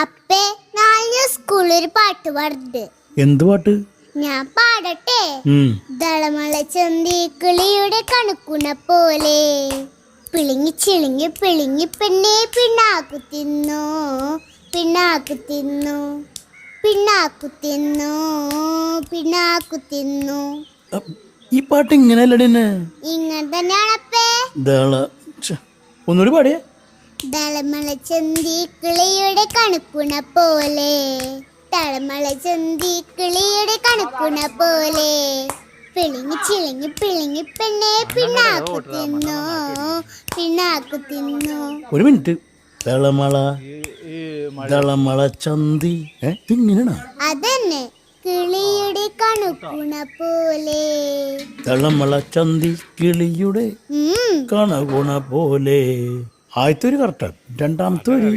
അപ്പേ നാളെ സ്കൂളിൽ ഒരു പാട്ട് പാടുന്നുണ്ട്. എന്ത് പാട്ട്? ഞാൻ പാടട്ടെ. ദളമള ചന്തി കിളിയുടെ കണക്കുണ പോലെ. പിളിങ്ങി ചിളിങ്ങി പിളിങ്ങി പെണ്ണെ പിണ്ണാക്കു തിന്നു. പിണ്ണാക്കു തിന്നു. പിണ്ണാക്കു തിന്നു. പിണ്ണാക്കു തിന്നു. ഈ പാട്ട് ഇങ്ങനെ ഇങ്ങനെ തന്നെയാണ് അപ്പേ ഒന്നുകൂടി പാടിയേ. ദളമള ചന്തി കിളിയുടെ കണക്കുണ പോലെ. തളമള ചന്തി കിളിയുടെ കണക്കുണ പോലെ. പിളിങ്ങി ചിളിങ്ങി പിളിങ്ങി പെണ്ണെ പിണ്ണാക്കു തിന്നു. പിണ്ണാക്കു തിന്നു. ഒരു മിനിറ്റ്. തളമള തളമള ചന്തി. ഇങ്ങനെയാണോ? അതന്നെ. കിളിയുടെ കണക്കുണ പോലെ. തളമള ചന്തി കിളിയുടെ കണകുണ പോലെ. ആദ്യത്തെ ഒരു കറക്റ്റാണ് രണ്ടാമത്തെ ഒരു